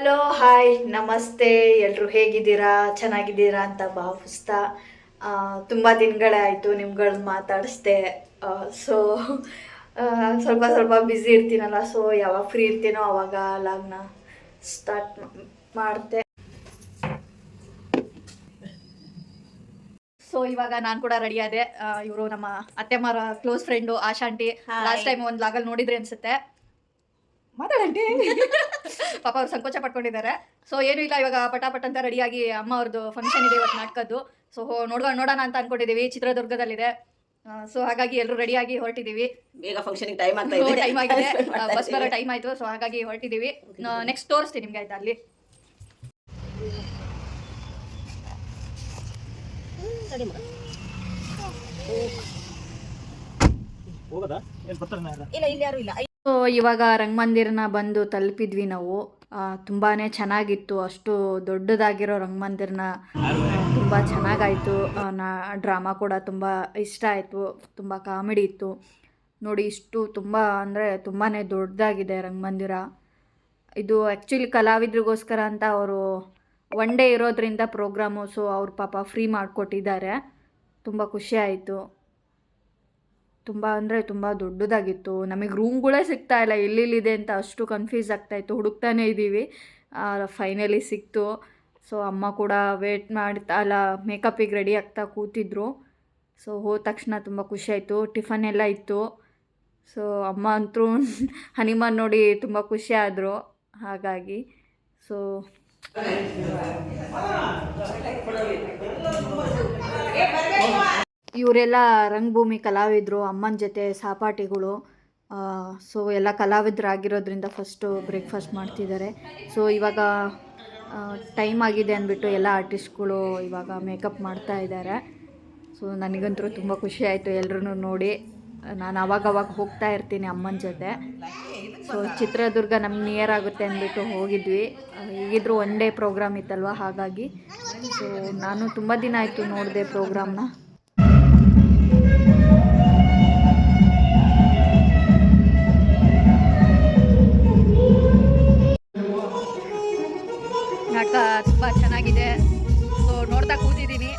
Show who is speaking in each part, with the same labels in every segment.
Speaker 1: Hello hi ನಮಸ್ತೆ ಎಲ್ಲರೂ ಹೇಗಿದ್ದೀರಾ? ಚೆನ್ನಾಗಿದ್ದೀರಾ ಅಂತ ಭಾವಿಸ್ತಾ ತುಂಬ ದಿನಗಳೇ ಆಯಿತು ನಿಮ್ಗಳನ್ನ ಮಾತಾಡಿಸ್ದೆ. ಸೊ ಸ್ವಲ್ಪ ಸ್ವಲ್ಪ ಬ್ಯುಸಿ ಇರ್ತೀನಲ್ಲ ಸೊ ಯಾವಾಗ ಫ್ರೀ ಇರ್ತೀನೋ ಅವಾಗ ಲಾಗ್ನ ಸ್ಟಾರ್ಟ್ ಮಾಡ್ತೆ ಸೊ ಇವಾಗ ನಾನು ಕೂಡ ರೆಡಿ ಆದೆ. ಇವರು ನಮ್ಮ ಅತ್ತೆಮ್ಮರ ಕ್ಲೋಸ್ ಫ್ರೆಂಡು ಆಶಾಂಟಿ ಲಾಸ್ಟ್ ಟೈಮ್ ಒಂದು ಲಾಗಲ್ಲಿ ನೋಡಿದ್ರೆ ಅನ್ಸುತ್ತೆ. ಮಾತಾಡಂಟಿ ಪಾಪ ಅವ್ರು ಸಂಕೋಚ ಪಡ್ಕೊಂಡಿದ್ದಾರೆ ಸೊ ಏನೂ ಇಲ್ಲ ಇವಾಗ ಪಟಾಪಟ ಅಂತ ರೆಡಿಯಾಗಿ ಅಮ್ಮ ಅವ್ರದ್ದು ಫಂಕ್ಷನ್ ಇದೆ ಇವತ್ತು ನಾಟಕದ್ದು. ಸೊ ನೋಡೋಣ ನೋಡೋಣ ಅಂತ ಅನ್ಕೊಂಡಿದ್ದೀವಿ ಚಿತ್ರದುರ್ಗದಲ್ಲಿದೆ. ಸೊ ಹಾಗಾಗಿ ಎಲ್ಲರೂ ರೆಡಿಯಾಗಿ ಹೊರಟಿದ್ದೀವಿ.
Speaker 2: ಬೇಗ ಫಂಕ್ಷನಿಗೆ ಟೈಮ್ ಆಗ್ತಾ ಇದೆ.
Speaker 1: ಟೈಮ್ ಆಗಿದೆ. ಬಸ್ ಬರೋ ಟೈಮ್ ಆಯಿತು. ಸೊ ಹಾಗಾಗಿ ಹೊರಟಿದ್ದೀವಿ. ನೆಕ್ಸ್ಟ್ ತೋರಿಸ್ತೀನಿ ನಿಮ್ಗೆ ಆಯ್ತಾ ಅಲ್ಲಿ.
Speaker 3: ಹೋಗದಾ? ಏನು ಬರ್ತಾರೆ ಯಾರ?
Speaker 2: ಇಲ್ಲ ಇಲ್ಲಿ ಯಾರು ಇಲ್ಲ.
Speaker 1: ಸೊ ಇವಾಗ ರಂಗಮಂದಿರನ ಬಂದು ತಲುಪಿದ್ವಿ ನಾವು. ತುಂಬಾ ಚೆನ್ನಾಗಿತ್ತು. ಅಷ್ಟು ದೊಡ್ಡದಾಗಿರೋ ರಂಗಮಂದಿರನ ತುಂಬ ಚೆನ್ನಾಗಾಯಿತು. ನಾ, ಡ್ರಾಮಾ ಕೂಡ ತುಂಬ ಇಷ್ಟ ಆಯಿತು. ತುಂಬ ಕಾಮಿಡಿ ಇತ್ತು. ನೋಡಿ, ಇಷ್ಟು ತುಂಬ ಅಂದರೆ ತುಂಬಾ ದೊಡ್ಡದಾಗಿದೆ ರಂಗಮಂದಿರ. ಇದು ಆ್ಯಕ್ಚುಲಿ ಕಲಾವಿದ್ರಿಗೋಸ್ಕರ ಅಂತ ಅವರು ಒನ್ ಡೇ ಇರೋದ್ರಿಂದ ಪ್ರೋಗ್ರಾಮು ಸೊ ಅವ್ರ ಪಾಪ ಫ್ರೀ ಮಾಡಿಕೊಟ್ಟಿದ್ದಾರೆ. ತುಂಬ ಖುಷಿ ಆಯಿತು. ತುಂಬ ಅಂದರೆ ತುಂಬ ದೊಡ್ಡದಾಗಿತ್ತು. ನಮಗೆ ರೂಮ್ಗಳೇ ಸಿಗ್ತಾ ಇಲ್ಲ. ಎಲ್ಲೆಲ್ಲಿದೆ ಅಂತ ಅಷ್ಟು ಕನ್ಫ್ಯೂಸ್ ಆಗ್ತಾಯಿತ್ತು ಹುಡುಕ್ತಾನೇ ಇದ್ದೀವಿ. ಫೈನಲಿ ಸಿಕ್ತು. ಸೊ ಅಮ್ಮ ಕೂಡ ವೇಟ್ ಮಾಡ್ತಾ, ಅಲ್ಲ ಮೇಕಪ್ಪಿಗೆ ರೆಡಿ ಆಗ್ತಾ ಕೂತಿದ್ರು. ಸೊ ಹೋದ ತಕ್ಷಣ ತುಂಬ ಖುಷಿ ಆಯಿತು. ಟಿಫನ್ ಎಲ್ಲ ಇತ್ತು. ಸೊ ಅಮ್ಮ ಅಂತೂ ಹನಿಮಾನ್ ನೋಡಿ ತುಂಬ ಖುಷಿ ಆದರು. ಹಾಗಾಗಿ ಸೊ ಇವರೆಲ್ಲ ರಂಗಭೂಮಿ ಕಲಾವಿದರು, ಅಮ್ಮನ ಜೊತೆ ಸಹಪಾಠಿಗಳು. ಸೊ ಎಲ್ಲ ಕಲಾವಿದರಾಗಿರೋದ್ರಿಂದ ಫಸ್ಟು ಬ್ರೇಕ್ಫಾಸ್ಟ್ ಮಾಡ್ತಿದ್ದಾರೆ. ಸೊ ಇವಾಗ ಟೈಮ್ ಆಗಿದೆ ಅಂದ್ಬಿಟ್ಟು ಎಲ್ಲ ಆರ್ಟಿಸ್ಟ್ಗಳು ಇವಾಗ ಮೇಕಪ್ ಮಾಡ್ತಾ ಇದ್ದಾರೆ. ಸೊ ನನಗಂತೂ ತುಂಬ ಖುಷಿ ಆಯಿತು ಎಲ್ಲರೂ ನೋಡಿ. ನಾನು ಅವಾಗವಾಗ ಅವಾಗ ಹೋಗ್ತಾ ಇರ್ತೀನಿ ಅಮ್ಮನ ಜೊತೆ. ಸೊ ಚಿತ್ರದುರ್ಗ ನಮ್ಮ ನಿಯರ್ ಆಗುತ್ತೆ ಅಂದ್ಬಿಟ್ಟು ಹೋಗಿದ್ವಿ. ಈಗಿದ್ರು ಒನ್ ಡೇ ಪ್ರೋಗ್ರಾಮ್ ಇತ್ತಲ್ವ ಹಾಗಾಗಿ. ಸೊ ನಾನು ತುಂಬ ದಿನ ಆಯಿತು ನೋಡಿದೆ ಪ್ರೋಗ್ರಾಮ್ನ ತುಂಬ ಚೆನ್ನಾಗಿದೆ. ಸೊ ನೋಡ್ತಾ ಕೂತಿದ್ದೀನಿ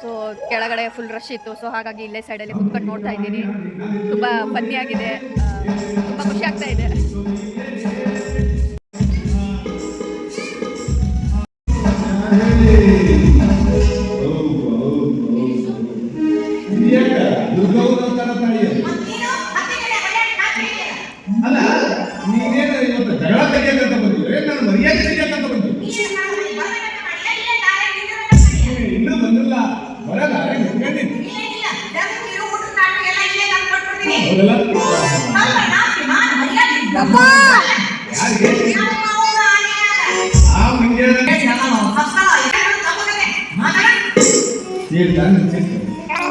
Speaker 1: ಸೊ ಕೆಳಗಡೆ ಫುಲ್ ರಶ್ ಇತ್ತು. ಸೊ ಹಾಗಾಗಿ ಇಲ್ಲೇ ಸೈಡಲ್ಲಿ ಕುತ್ಕೊಂಡು ನೋಡ್ತಾ ಇದ್ದೀನಿ. ತುಂಬ ಪನ್ನಿಯಾಗಿದೆ ಆಗಿದೆ. ತುಂಬ ಖುಷಿ ಆಗ್ತಾ ಇದೆ.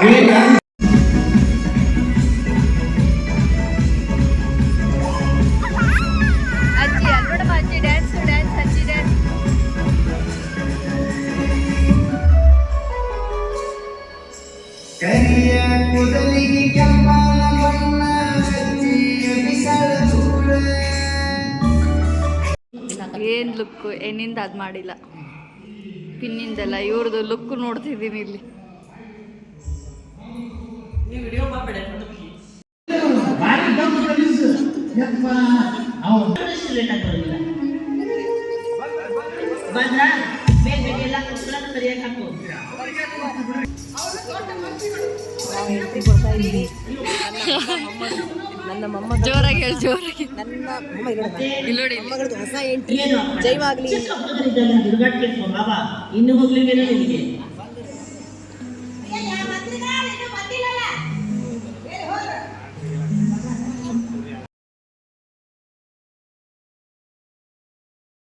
Speaker 4: ಧೂಳ.
Speaker 1: ಏನು ಲುಕ್ಕು ಏನಿಂದ ಅದು ಮಾಡಿಲ್ಲ. ಪಿನ್ನಿಂದೆಲ್ಲ ಇವ್ರದ್ದು ಲುಕ್ ನೋಡ್ತಿದ್ದೀನಿ ಇಲ್ಲಿ.
Speaker 5: ಬಾರಿ ಡಬ್ಬು ಕಲಿಸು ಯಪ್ಪ ಅವನು
Speaker 2: ಬಂದ್ರ ಬೇಗ ಬೇಗ ಎಲ್ಲ ಕುತ್ಕೊಳ್ಳೋದು ಸರಿಯಾಗಿ ಹಾಕು ನನ್ನ ಮೊಮ್ಮಗ
Speaker 1: ಜೋರಾಗಿ ಹೇಳಿ ಜೋರಾಗಿ
Speaker 2: ನನ್ನ ಮೊಮ್ಮ
Speaker 1: ಇಲ್ಲೋಡಿ.
Speaker 2: ಮೊಮ್ಮಗಳದ್ದು ಹೊಸ ಎಂಟ್ರಿ ಜೈವಾಗ್ಲಿ ಇನ್ನು ಹೋಗ್ಲಿಕ್ಕೆ ನಿನಗೆ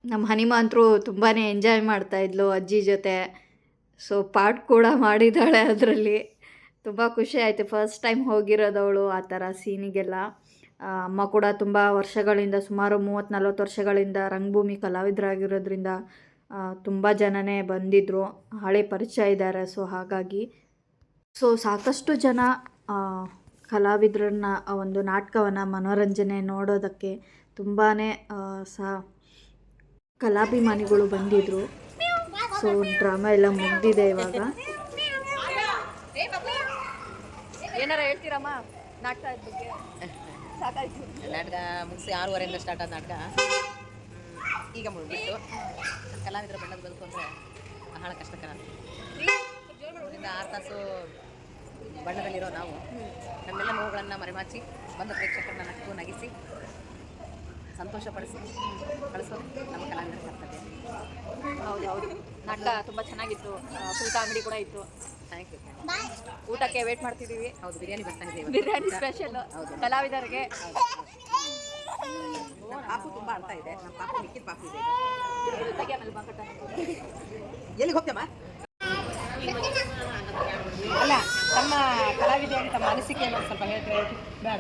Speaker 1: ನಮ್ಮ ಹನಿಮ ಅಂತರೂ ತುಂಬಾ ಎಂಜಾಯ್ ಮಾಡ್ತಾಯಿದ್ಲು ಅಜ್ಜಿ ಜೊತೆ. ಸೊ ಪಾಟ್ ಕೂಡ ಮಾಡಿದ್ದಾಳೆ ಅದರಲ್ಲಿ. ತುಂಬ ಖುಷಿ ಆಯಿತು. ಫಸ್ಟ್ ಟೈಮ್ ಹೋಗಿರೋದವಳು ಆ ಥರ ಸೀನಿಗೆಲ್ಲ. ಅಮ್ಮ ಕೂಡ ತುಂಬ ವರ್ಷಗಳಿಂದ, ಸುಮಾರು ಮೂವತ್ತು ನಲ್ವತ್ತು ವರ್ಷಗಳಿಂದ ರಂಗಭೂಮಿ ಕಲಾವಿದರಾಗಿರೋದ್ರಿಂದ ತುಂಬ ಜನನೇ ಬಂದಿದ್ದರು ಹಳೆ ಪರಿಚಯ ಇದ್ದಾರೆ. ಸೊ ಹಾಗಾಗಿ. ಸೊ ಸಾಕಷ್ಟು ಜನ ಕಲಾವಿದರನ್ನ ಒಂದು ನಾಟಕವನ್ನು, ಮನೋರಂಜನೆ ನೋಡೋದಕ್ಕೆ ತುಂಬಾ ಸಹ ಕಲಾಭಿಮಾನಿಗಳು ಬಂದಿದ್ರು. ಸೊ ಡ್ರಾಮಾ ಎಲ್ಲ ಮುಗ್ದಿದೆ ಇವಾಗ. ಏನಾರ ಹೇಳ್ತೀರಮ್ಮ? ನಾಟಕ ಬಗ್ಗೆ ಸಾಕಾಯ್ತು.
Speaker 6: ನಾಟಕ ಮುಗಿಸಿ ಆರೂವರೆಯಿಂದ ಸ್ಟಾರ್ಟ್ ಆದ ನಾಟಕ. ಈಗ ಮುಗಿಬಿಟ್ಟು ಕಲಾವಿದರ ಬಣ್ಣದ ಬದುಕು ಅಂದರೆ ಬಹಳ ಕಷ್ಟಕರ. ಇದರಿಂದ ಆರು ತಾಸು ಬಣ್ಣದಲ್ಲಿರೋ ನಾವು ನಮ್ಮೆಲ್ಲ ನೋವುಗಳನ್ನು ಮರೆಮಾಚಿ ಬಂದ ಪ್ರೇಕ್ಷಕರನ್ನ ನಕ್ಕು ನಗಿಸಿ ಸಂತೋಷಪಡಿಸಿ ಕಳಿಸೋದು ನಮ್ಮ ಕಲಾವಿದರ ಕರ್ತವ್ಯ.
Speaker 1: ಹೌದು ಹೌದು. ನಾಟಕ ತುಂಬ ಚೆನ್ನಾಗಿತ್ತು. ಫುಲ್ ಕಾಮಿಡಿ ಕೂಡ ಇತ್ತು.
Speaker 6: ಥ್ಯಾಂಕ್ ಯು
Speaker 1: ಊಟಕ್ಕೆ ವೇಟ್ ಮಾಡ್ತಿದ್ದೀವಿ.
Speaker 6: ಹೌದು ಬಿರಿಯಾನಿ ಬರ್ತಾ ಇದ್ದೀವಿ.
Speaker 1: ಬಿರಿಯಾನಿ ಸ್ಪೆಷಲ್ ಹೌದು.
Speaker 6: ಕಲಾವಿದರಿಗೆ. ಪಾಪು ತುಂಬ ಅಳ್ತಾ ಇದೆ. ನಮ್ಮ ಪಾಪು ಮಿಕ್ಕಿದ ಪಾಪು ಇದೆ. ಎಲ್ಲಿಗೆ ಹೋಗ್ತೇಮ್ಮ ಅಲ್ಲ ತಮ್ಮ ಕಲಾವಿದೆಯಾಗಿ ತಮ್ಮ ಅನಿಸಿಕೆ ಒಂದು ಸ್ವಲ್ಪ ಹೇಳ್ತಾರೆ? ಬೇಡ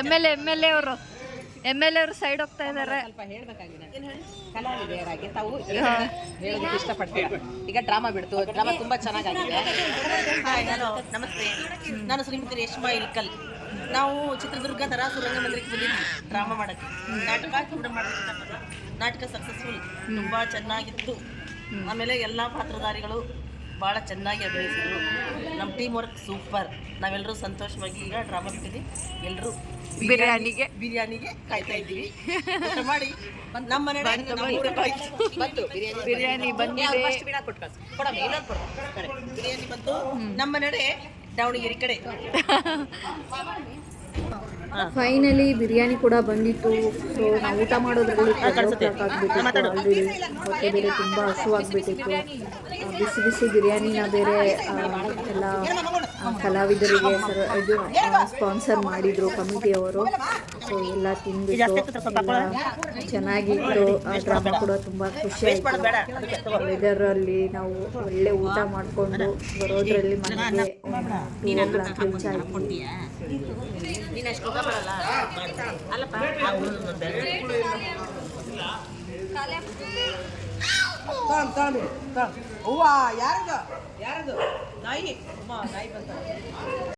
Speaker 1: M L M L A ಅವರು. ಎಂ ಎಲ್ ಎ ಅವರು ಸೈಡ್ ಹೋಗ್ತಾ ಇದ್ದಾರೆ
Speaker 6: ಸ್ವಲ್ಪ ಹೇಳ್ಬೇಕಾಗಿದೆ. ಕಲಾವಿದೆಯರಾಗಿ ತಾವು ಹೇಳೋದಕ್ಕೆ ಇಷ್ಟಪಡ್ತೀವಿ ಈಗ ಡ್ರಾಮಾ ಬಿಡ್ತು ಡ್ರಾಮಾ ತುಂಬಾ ಚೆನ್ನಾಗಾಗಿದೆ.
Speaker 2: ನಮಸ್ತೆ. ನಾನು ಶ್ರೀಮತಿ ರೇಷ್ಮಾ ಇಲ್ಕಲ್ ನಾವು ಚಿತ್ರದುರ್ಗ ತರಾಸು ರಂಗಮಂದಿರಕ್ಕೆ ಬಂದಿದ್ವಿ ಡ್ರಾಮಾ ಮಾಡಕ್ಕೆ. ನಾಟಕ ಕೂಡ ಮಾಡಬೇಕು ನಾಟಕ ಸಕ್ಸಸ್ಫುಲ್ ತುಂಬಾ ಚೆನ್ನಾಗಿತ್ತು. ಆಮೇಲೆ ಎಲ್ಲ ಪಾತ್ರಧಾರಿಗಳು ಭಾಳ ಚೆನ್ನಾಗಿ ಅಭಿನಯಿಸಿದ್ರು. ನಮ್ಮ ಟೀಮ್ ವರ್ಕ್ ಸೂಪರ್ ನಾವೆಲ್ಲರೂ ಸಂತೋಷವಾಗಿ ಈಗ ಡ್ರಾಮಾ ಬಿಟ್ಟಿದ್ವಿ. ಎಲ್ಲರೂ
Speaker 1: ಬಿರಿಯಾನಿಗೆ.
Speaker 2: ಬಿರಿಯಾನಿಗೆ ಕಾಯ್ತಾ ಇದ್ದೀವಿ. ಊಟ ಮಾಡಿ. ನಮ್ಮ ಮನೆ
Speaker 6: ಬಂತು ಬಿರಿಯಾನಿ
Speaker 1: ಬಿರಿಯಾನಿ
Speaker 2: ಬಂತು. ನಮ್ಮ ನಡೆ ದಾವಣಗೆರೆ ಕಡೆ.
Speaker 1: ಫೈನಲಿ ಬಿರಿಯಾನಿ ಕೂಡ ಬಂದಿತ್ತು. ಸೊ ನಾವು ಊಟ ಮಾಡೋದ್ರಲ್ಲಿ ತುಂಬಾ ಆಲ್ರೆಡಿ ಹೊಟ್ಟೆ ಬೇರೆ ತುಂಬ ಹಸುವಾಗ್ಬಿಟ್ಟಿತ್ತು ಬಿಸಿ ಬಿಸಿ ಬಿರಿಯಾನಿನ ಬೇರೆ ಎಲ್ಲ ಕಲಾವಿದರಿಗೆ ಸರ್, ಇದು ಸ್ಪಾನ್ಸರ್ ಮಾಡಿದರು ಕಮಿಟಿಯವರು ಸೊ ಎಲ್ಲ ಎಲ್ಲ ಚೆನ್ನಾಗಿತ್ತು. ಆ ಕೂಡ ತುಂಬ ಖುಷಿ ಆಯಿತು. ವೆದರಲ್ಲಿ ನಾವು ಒಳ್ಳೆ ಊಟ ಮಾಡಿಕೊಂಡು ಬರೋದ್ರಲ್ಲಿ ಮನೆಗೆ ಕ್ಲಾಕ್ ರೀಚ್ ಆಯಿತು.
Speaker 2: ಊಟ ಮಾಡಲ್ಲ ಅಲ್ಲಪ್ಪ ಹೂವ ಯಾರದು? ಯಾರದು? ನಾಯಿ. ಅಮ್ಮ ನಾಯಿ ಬಂತ.